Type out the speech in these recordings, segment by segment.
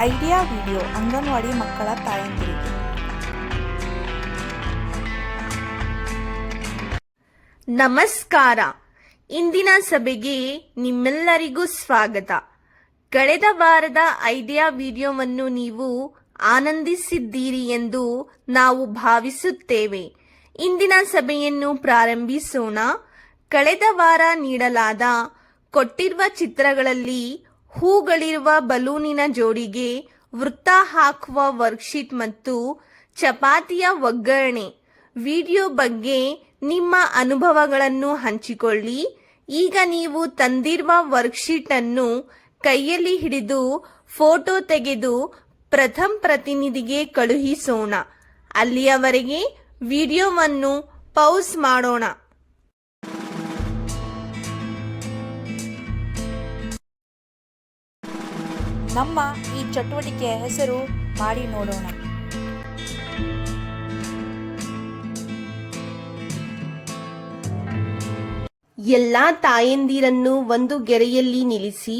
Idea video anganwadi ಮಕ್ಕಳ ತಾಯಂದಿರಿಗೆ. ನಮಸ್ಕಾರ. ಇಂದಿನ ಸಭೆಗೆ ನಿಮ್ಮೆಲ್ಲರಿಗೂ ಸ್ವಾಗತ. ಕಳೆದ ವಾರದ ಐಡಿಯಾ ವಿಡಿಯೋವನ್ನು ನೀವು ಆನಂದಿಸಿದ್ದೀರಿ ಎಂದು ನಾವು ಭಾವಿಸುತ್ತೇವೆ. ಇಂದಿನ ಸಭೆಯನ್ನು ಪ್ರಾರಂಭಿಸೋಣ. ಕಳೆದ ವಾರ ನೀಡಲಾದ ಕೊಟ್ಟಿರುವ ಚಿತ್ರಗಳಲ್ಲಿ ಹೂಗಳಿರುವ ಬಲೂನಿನ ಜೋಡಿಗೆ ವೃತ್ತ ಹಾಕುವ ವರ್ಕ್ಶೀಟ್ ಮತ್ತು ಚಪಾತಿಯ ಒಗ್ಗರಣೆ. ವಿಡಿಯೋ ಬಗ್ಗೆ ನಿಮ್ಮ ಅನುಭವಗಳನ್ನು ಹಂಚಿಕೊಳ್ಳಿ. ಈಗ ನೀವು ತಂದಿರುವ ವರ್ಕ್ಶೀಟ್ ಅನ್ನು ಕೈಯಲ್ಲಿ ಹಿಡಿದು ಫೋಟೋ ತೆಗೆದು ಪ್ರಥಮ ಪ್ರತಿನಿಧಿಗೆ ಕಳುಹಿಸೋಣ. ಅಲ್ಲಿಯವರೆಗೆ ವಿಡಿಯೋವನ್ನು ಪೌಸ್ ಮಾಡೋಣ. ನಮ್ಮ ಈ ಚಟುವಟಿಕೆಯ ಹೆಸರು ಮಾಡಿ ನೋಡೋಣ. ಎಲ್ಲಾ ತಾಯಂದಿರನ್ನು ಒಂದು ಗೆರೆಯಲ್ಲಿ ನಿಲ್ಲಿಸಿ,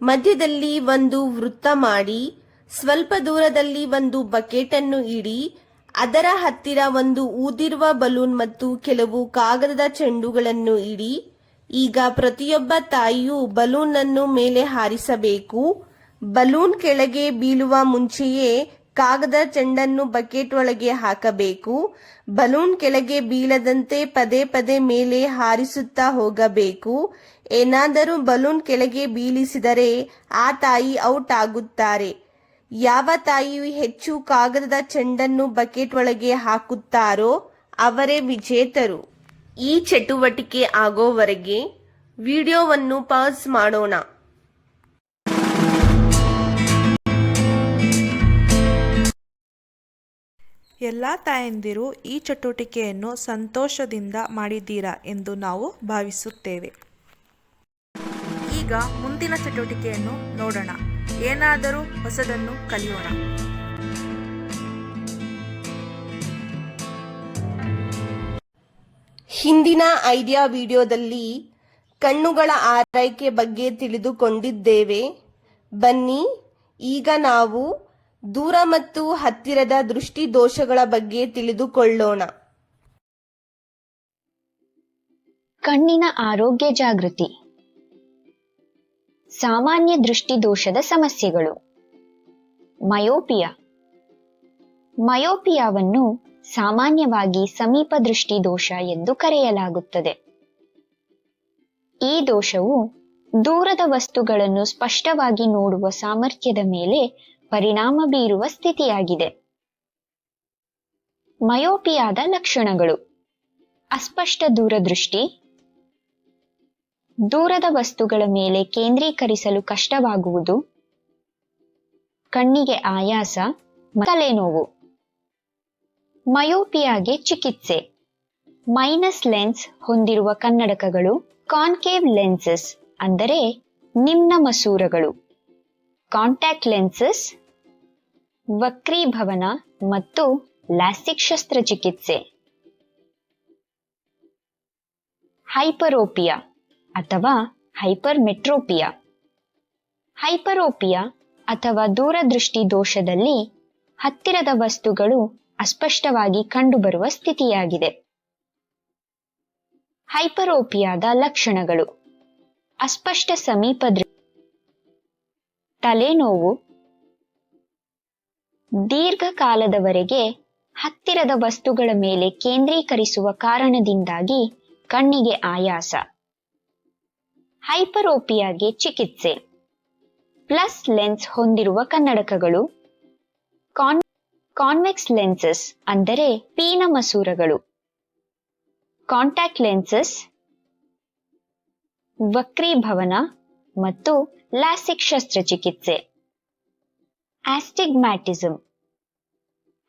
ಮಧ್ಯದಲ್ಲಿ ಒಂದು ವೃತ್ತ ಮಾಡಿ, ಸ್ವಲ್ಪ ದೂರದಲ್ಲಿ ಒಂದು ಬಕೆಟ್ ಅನ್ನು ಇಡಿ, ಅದರ ಹತ್ತಿರ ಒಂದು ಊದಿರುವ ಬಲೂನ್ ಮತ್ತು ಕೆಲವು ಕಾಗದದ ಚೆಂಡುಗಳನ್ನು ಇಡಿ, ಈಗ ಪ್ರತಿಯೊಬ್ಬ ತಾಯಿಯು ಬಲೂನ್ ಅನ್ನು ಮೇಲೆ ಹಾರಿಸಬೇಕು. ಬಲೂನ್ ಕೆಳಗೆ ಬೀಳುವ ಮುಂಚೆಯೇ ಕಾಗದ ಚೆಂಡನ್ನು ಬಕೆಟ್ ಒಳಗೆ ಹಾಕಬೇಕು. ಬಲೂನ್ ಕೆಳಗೆ ಬೀಳದಂತೆ ಪದೇ ಪದೇ ಮೇಲೆ ಹಾರಿಸುತ್ತಾ ಹೋಗಬೇಕು. ಏನಾದರೂ ಬಲೂನ್ ಕೆಳಗೆ ಬೀಳಿಸಿದರೆ ಆ ತಾಯಿ ಔಟ್ ಆಗುತ್ತಾರೆ. ಯಾವ ತಾಯಿಯು ಹೆಚ್ಚು ಕಾಗದದ ಚೆಂಡನ್ನು ಬಕೆಟ್ ಒಳಗೆ ಹಾಕುತ್ತಾರೋ ಅವರೇ ವಿಜೇತರು. ಈ ಚಟುವಟಿಕೆ ಆಗೋವರೆಗೆ ವಿಡಿಯೋವನ್ನು ಪಾಸ್ ಮಾಡೋಣ. ಎಲ್ಲ ತಾಯಂದಿರು ಈ ಚಟುವಟಿಕೆಯನ್ನು ಸಂತೋಷದಿಂದ ಮಾಡಿದ್ದೀರಾ ಎಂದು ನಾವು ಭಾವಿಸುತ್ತೇವೆ. ಈಗ ಮುಂದಿನ ಚಟುವಟಿಕೆಯನ್ನು ನೋಡೋಣ. ಏನಾದರೂ ಹೊಸದನ್ನು ಕಲಿಯೋಣ. ಹಿಂದಿನ ಐಡಿಯಾ ವಿಡಿಯೋದಲ್ಲಿ ಕಣ್ಣುಗಳ ಆರೈಕೆ ಬಗ್ಗೆ ತಿಳಿದುಕೊಂಡಿದ್ದೇವೆ. ಬನ್ನಿ, ಈಗ ನಾವು ದೂರ ಮತ್ತು ಹತ್ತಿರದ ದೃಷ್ಟಿ ದೋಷಗಳ ಬಗ್ಗೆ ತಿಳಿದುಕೊಳ್ಳೋಣ. ಕಣ್ಣಿನ ಆರೋಗ್ಯ ಜಾಗೃತಿ. ಸಾಮಾನ್ಯ ದೃಷ್ಟಿ ದೋಷದ ಸಮಸ್ಯೆಗಳು. ಮಯೋಪಿಯಾ. ಮಯೋಪಿಯಾವನ್ನು ಸಾಮಾನ್ಯವಾಗಿ ಸಮೀಪ ದೃಷ್ಟಿ ದೋಷ ಎಂದು ಕರೆಯಲಾಗುತ್ತದೆ. ಈ ದೋಷವು ದೂರದ ವಸ್ತುಗಳನ್ನು ಸ್ಪಷ್ಟವಾಗಿ ನೋಡುವ ಸಾಮರ್ಥ್ಯದ ಮೇಲೆ ಪರಿಣಾಮ ಬೀರುವ ಸ್ಥಿತಿಯಾಗಿದೆ. ಮಯೋಪಿಯಾದ ಲಕ್ಷಣಗಳು. ಅಸ್ಪಷ್ಟ ದೂರದೃಷ್ಟಿ. ದೂರದ ವಸ್ತುಗಳ ಮೇಲೆ ಕೇಂದ್ರೀಕರಿಸಲು ಕಷ್ಟವಾಗುವುದು. ಕಣ್ಣಿಗೆ ಆಯಾಸ, ತಲೆನೋವು. ಮಯೋಪಿಯಾಗೆ ಚಿಕಿತ್ಸೆ. ಮೈನಸ್ ಲೆನ್ಸ್ ಹೊಂದಿರುವ ಕನ್ನಡಕಗಳು, ಕಾನ್ಕೇವ್ ಲೆನ್ಸಸ್ ಅಂದರೆ ನಿಮ್ನ ಮಸೂರಗಳು. ಕಾಂಟ್ಯಾಕ್ಟ್ ಲೆನ್ಸಸ್ ವಕ್ರೀಭವನ ಮತ್ತು ಲಾಸಿಕ್ ಶಸ್ತ್ರಚಿಕಿತ್ಸೆ. ಹೈಪರೋಪಿಯಾ ಅಥವಾ ಹೈಪರ್ಮೆಟ್ರೋಪಿಯಾ. ಹೈಪರೋಪಿಯಾ ಅಥವಾ ದೂರದೃಷ್ಟಿ ದೋಷದಲ್ಲಿ ಹತ್ತಿರದ ವಸ್ತುಗಳು ಅಸ್ಪಷ್ಟವಾಗಿ ಕಂಡುಬರುವ ಸ್ಥಿತಿಯಾಗಿದೆ. ಹೈಪರೋಪಿಯಾದ ಲಕ್ಷಣಗಳು. ಅಸ್ಪಷ್ಟ ಸಮೀಪ ತಲೆನೋವು ದೀರ್ಘಕಾಲದವರೆಗೆ ಹತ್ತಿರದ ವಸ್ತುಗಳ ಮೇಲೆ ಕೇಂದ್ರೀಕರಿಸುವ ಕಾರಣದಿಂದಾಗಿ ಕಣ್ಣಿಗೆ ಆಯಾಸ. ಹೈಪರೋಪಿಯಾಗೆ ಚಿಕಿತ್ಸೆ. ಪ್ಲಸ್ ಲೆನ್ಸ್ ಹೊಂದಿರುವ ಕನ್ನಡಕಗಳು. ಕಾನ್, ಕಾನ್ವೆಕ್ಸ್ ಲೆನ್ಸಸ್ ಅಂದರೆ ಪೀನ ಮಸೂರಗಳು. Contact lenses. ವಕ್ರೀಭವನ ಮತ್ತು ಲಾಸಿಕ್ ಶಸ್ತ್ರಚಿಕಿತ್ಸೆ. ಆಸ್ಟಿಗ್ಮ್ಯಾಟಿಸಮ್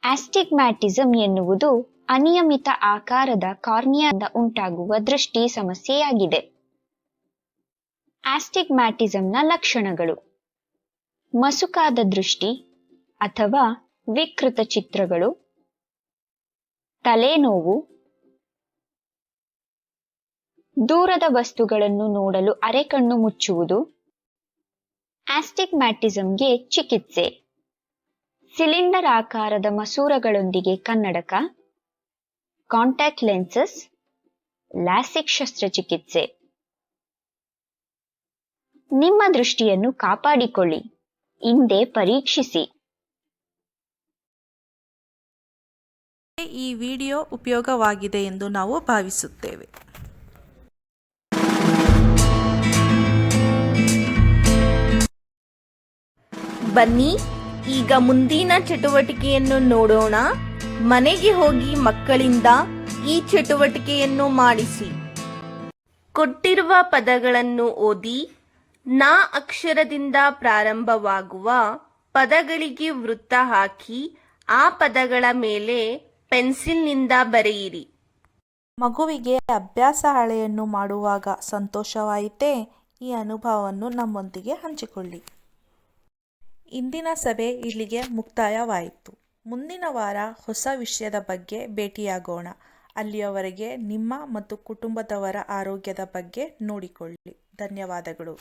ಆಸ್ಟಿಗ್ಮ್ಯಾಟಿಸಮ್ ಎನ್ನುವುದು ಅನಿಯಮಿತ ಆಕಾರದ ಕಾರ್ನಿಯಾದ ಉಂಟಾಗುವ ದೃಷ್ಟಿ ಸಮಸ್ಯೆಯಾಗಿದೆ. ಆಸ್ಟಿಗ್ಮ್ಯಾಟಿಸಮ್ನ ಲಕ್ಷಣಗಳು. ಮಸುಕಾದ ದೃಷ್ಟಿ ಅಥವಾ ವಿಕೃತ ಚಿತ್ರಗಳು. ತಲೆನೋವು. ದೂರದ ವಸ್ತುಗಳನ್ನು ನೋಡಲು ಅರೆಕಣ್ಣು ಮುಚ್ಚುವುದು. ಆಸ್ಟಿಗ್ಮ್ಯಾಟಿಸಮ್ಗೆ ಚಿಕಿತ್ಸೆ. ಸಿಲಿಂಡರ್ ಆಕಾರದ ಮಸೂರಗಳೊಂದಿಗೆ ಕನ್ನಡಕ ಕಾಂಟ್ಯಾಕ್ಟ್ ಲೆನ್ಸಸ್ ಲ್ಯಾಸಿಕ್ ಶಸ್ತ್ರಚಿಕಿತ್ಸೆ. ನಿಮ್ಮ ದೃಷ್ಟಿಯನ್ನು ಕಾಪಾಡಿಕೊಳ್ಳಿ. ಹಿಂದೆ ಪರೀಕ್ಷಿಸಿ. ಈ ವಿಡಿಯೋ ಉಪಯೋಗವಾಗಿದೆ ಎಂದು ನಾವು ಭಾವಿಸುತ್ತೇವೆ. ಬನ್ನಿ ಈಗ ಮುಂದಿನ ಚಟುವಟಿಕೆಯನ್ನು ನೋಡೋಣ. ಮನೆಗೆ ಹೋಗಿ ಮಕ್ಕಳಿಂದ ಈ ಚಟುವಟಿಕೆಯನ್ನು ಮಾಡಿಸಿ. ಕೊಟ್ಟಿರುವ ಪದಗಳನ್ನು ಓದಿ, ನಾ ಅಕ್ಷರದಿಂದ ಪ್ರಾರಂಭವಾಗುವ ಪದಗಳಿಗೆ ವೃತ್ತ ಹಾಕಿ, ಆ ಪದಗಳ ಮೇಲೆ ಪೆನ್ಸಿಲ್ನಿಂದ ಬರೆಯಿರಿ. ಮಗುವಿಗೆ ಅಭ್ಯಾಸ ಹಳೆಯನ್ನು ಮಾಡುವಾಗ ಸಂತೋಷವಾಯಿತೇ, ಈ ಅನುಭವವನ್ನು ನಮ್ಮೊಂದಿಗೆ ಹಂಚಿಕೊಳ್ಳಿ. ಇಂದಿನ ಸಭೆ ಇಲ್ಲಿಗೆ ಮುಕ್ತಾಯವಾಯಿತು. ಮುಂದಿನ ವಾರ ಹೊಸ ವಿಷಯದ ಬಗ್ಗೆ ಭೇಟಿಯಾಗೋಣ. ಅಲ್ಲಿಯವರೆಗೆ ನಿಮ್ಮ ಮತ್ತು ಕುಟುಂಬದವರ ಆರೋಗ್ಯದ ಬಗ್ಗೆ ನೋಡಿಕೊಳ್ಳಿ. ಧನ್ಯವಾದಗಳು.